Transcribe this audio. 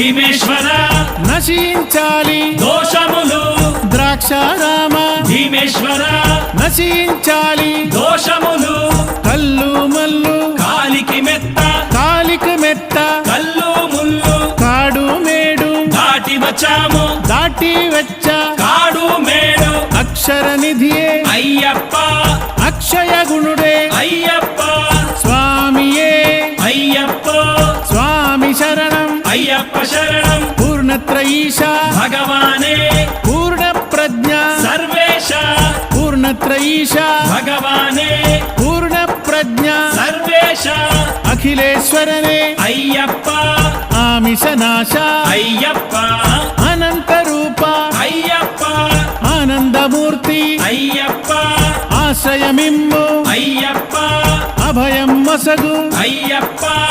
భీమేశ్వర. నశించాలి. దోషములు. ద్రాక్షారామ. భీమేశ్వర. నశించాలి. దోషములు. కల్లు మల్లు కాలికి మెత్త. కాలికి మెత్త. కల్లు ముల్లు కాడు మేడు. దాటి వచ్చాము. దాటి వచ్చ. కాడు మేడు. అక్షర నిధియే. అయ్యప్ప. అక్షయ గుణుడే. అయ్యప్ప. స్వామియే. అయ్యప్ప. స్వామి శరణం. అయ్యప్ప శరణం. పూర్ణత్ర ఈశ. భగవానే. పూర్ణ ప్రజ్ఞ. సర్వేశ. పూర్ణత్ర ఈశ. భగవానే. పూర్ణ ప్రజ్ఞ. సర్వేశ. అఖిలేశ్వరనే. అయ్యప్ప. ఆమిష నాశ అయ్యప్ప. అనంత రూప. అయ్యప్ప. ఆనందమూర్తి. అయ్యప్ప. ఆశ్రయమిమ్ము. అయ్యప్ప. అభయం మసగు అయ్యప్ప.